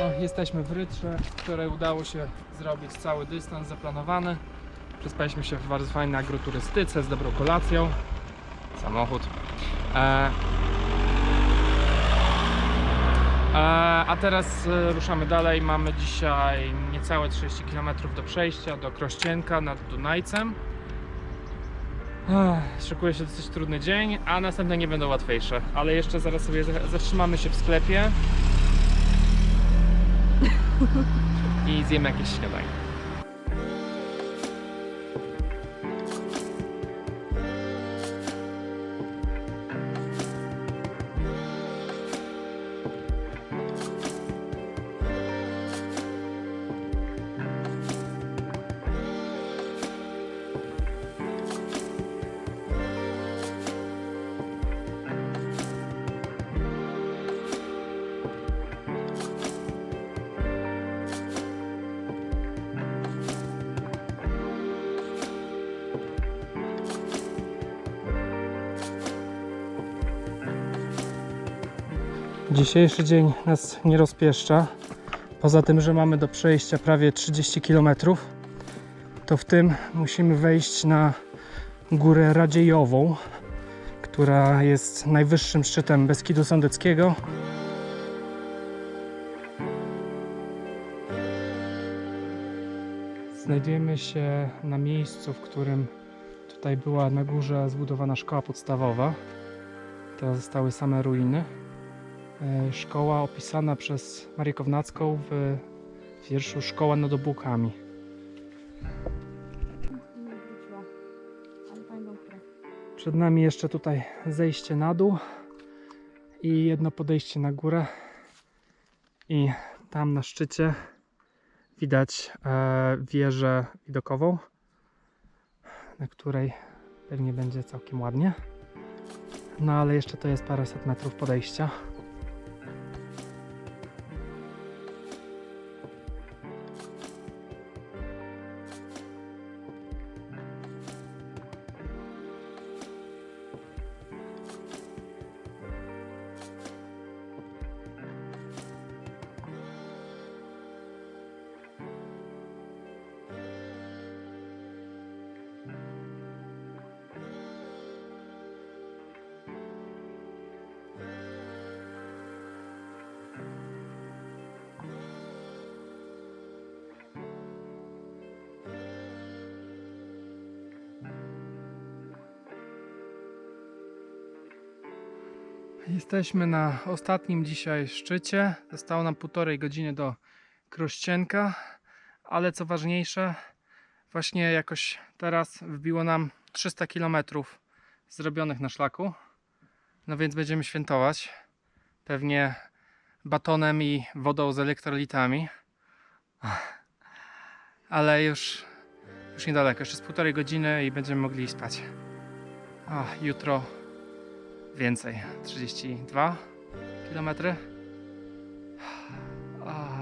No, jesteśmy w Rytrze, której udało się zrobić cały dystans zaplanowany. Przespaliśmy się w bardzo fajnej agroturystyce z dobrą kolacją. Samochód. E, e, a teraz e, ruszamy dalej. Mamy dzisiaj niecałe 30 km do przejścia do Krościenka nad Dunajcem. Szykuje się dosyć trudny dzień, a następne nie będą łatwiejsze. Ale jeszcze zaraz sobie za- zatrzymamy się w sklepie i zjemy Dzisiejszy dzień nas nie rozpieszcza. Poza tym, że mamy do przejścia prawie 30 km, to w tym musimy wejść na górę Radziejową, która jest najwyższym szczytem Beskidu Sądeckiego. Znajdujemy się na miejscu, w którym tutaj była na górze zbudowana szkoła podstawowa. Teraz zostały same ruiny. E, Szkoła opisana przez Marię Kownacką w wierszu Szkoła nad obłokami. Przed nami jeszcze tutaj zejście na dół i jedno podejście na górę. I tam na szczycie widać e, wieżę widokową, na której pewnie będzie całkiem ładnie. No ale jeszcze to jest paręset metrów podejścia. Jesteśmy na ostatnim dzisiaj szczycie. Zostało nam półtorej godziny do Krościenka, ale co ważniejsze, właśnie jakoś teraz wbiło nam 300 km zrobionych na szlaku. No więc będziemy świętować. Pewnie batonem i wodą z elektrolitami. Ale już, już niedaleko, jeszcze z półtorej godziny i będziemy mogli spać. A, jutro więcej 32 km. A...